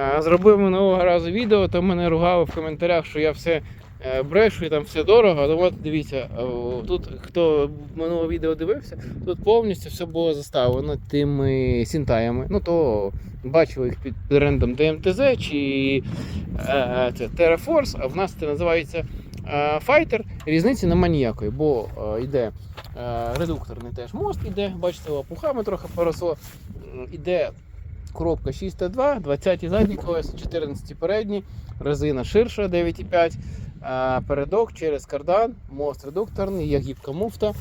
е, зробив минулого разу відео, то мене ругали в коментарях, що я все е, брешу і там все дорого. Ну от дивіться, тут хто минуле відео дивився, тут повністю все було заставлено тими сінтаями. Ну то бачили їх під брендом DMTZ чи е, це TerraForce, а в нас це називається е, Fighter. Різниці нема ніякої, бо е, йде е, редукторний теж мост, іде, бачите, лопухами трохи поросло. Іде коробка 6Т2, 20 задні колеса, 14 передні, резина ширша 9,5, передок через кардан, мост редукторний, є гібка муфта.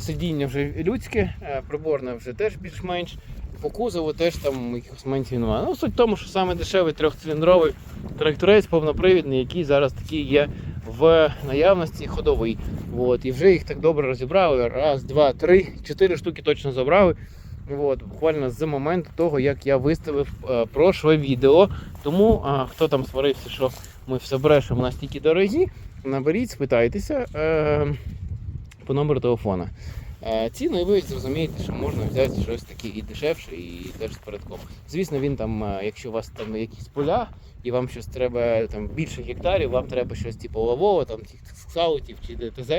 Сидіння вже людське, приборне вже теж більш-менш. По кузову теж там якихось моментів немає. Ну, суть в тому, що саме дешевий трьохциліндровий тракторець повнопривідний, який зараз такий є в наявності ходовий. От, і вже їх так добре розібрали. Раз, два, три, чотири штуки точно забрали. От, буквально з моменту того, як я виставив е, прошле відео. Тому а, хто там сварився, що ми все брешемо настільки дорогі, наберіть, спитайтеся е, по номеру телефона. Е, ціну і ви зрозумієте, що можна взяти щось таке і дешевше, і теж з передком. Звісно, він там, е, якщо у вас там якісь поля, і вам щось треба там більше гектарів, вам треба щось типу лавового, там тих саутів чи ДТЗ.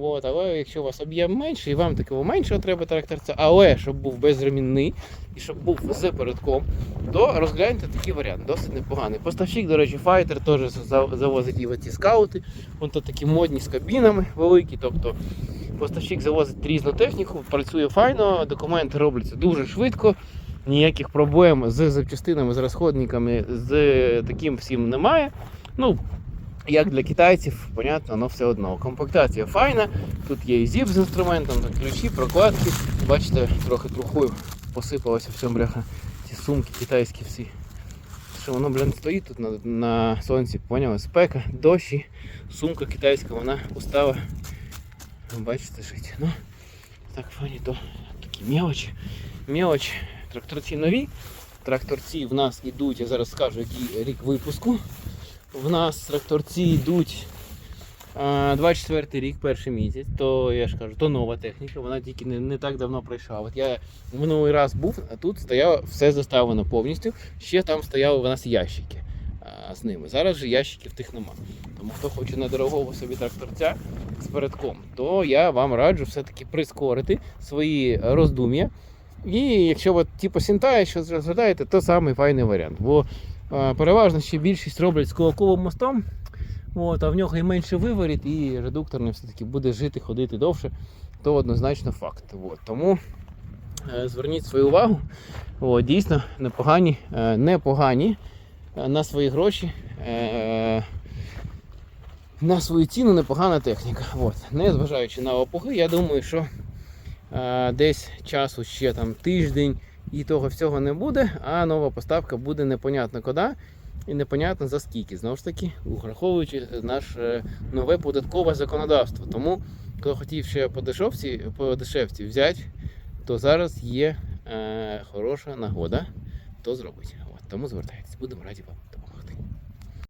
От, але якщо у вас об'єм менший, і вам такого меншого треба тракторця, але щоб був безремінний і щоб був з передком, то розгляньте такий варіант, досить непоганий. Поставщик, до речі, Fighter теж завозить і ті скаути. Вон то такі модні з кабінами великі. Тобто поставщик завозить різну техніку, працює файно, документи робляться дуже швидко. Ніяких проблем з запчастинами, з розходниками, з таким всім немає. Ну, як для китайців, понятно, але все одно. Комплектація файна, тут є і зіп з інструментом, тут ключі, прокладки. Бачите, трохи трухою посипалося все, бляха, ці сумки китайські всі. Що воно, блін, стоїть тут на, на сонці, поняли? Спека, дощі, сумка китайська, вона устала. Бачите, жить. Ну, так фані, то такі мелочі. Мелочі. Тракторці нові. Тракторці в нас ідуть, я зараз скажу, який рік випуску. В нас тракторці йдуть а, 24 рік, перший місяць, то я ж кажу, то нова техніка, вона тільки не, не так давно пройшла. От я минулий раз був, а тут стояло все заставлено повністю. Ще там стояли у нас ящики а, з ними. Зараз же ящиків тих нема. Тому хто хоче недорогого собі тракторця з передком, то я вам раджу все-таки прискорити свої роздум'я. І якщо от, типу сінтає, що розглядаєте, то самий файний варіант. Бо е, переважно ще більшість роблять з кулаковим мостом, от, а в нього і менше виворіт, і редукторний все-таки буде жити, ходити довше, то однозначно факт. От, тому е, зверніть свою увагу. От, дійсно непогані, е, непогані е, на свої гроші. На свою ціну непогана техніка. От. Не зважаючи на опуги, я думаю, що десь часу ще там тиждень і того всього не буде, а нова поставка буде непонятно куди і непонятно за скільки. Знову ж таки, враховуючи наше нове податкове законодавство. Тому, хто хотів ще по дешевці, по дешевці взяти, то зараз є е, хороша нагода то зробить. От, тому звертайтесь, будемо раді вам.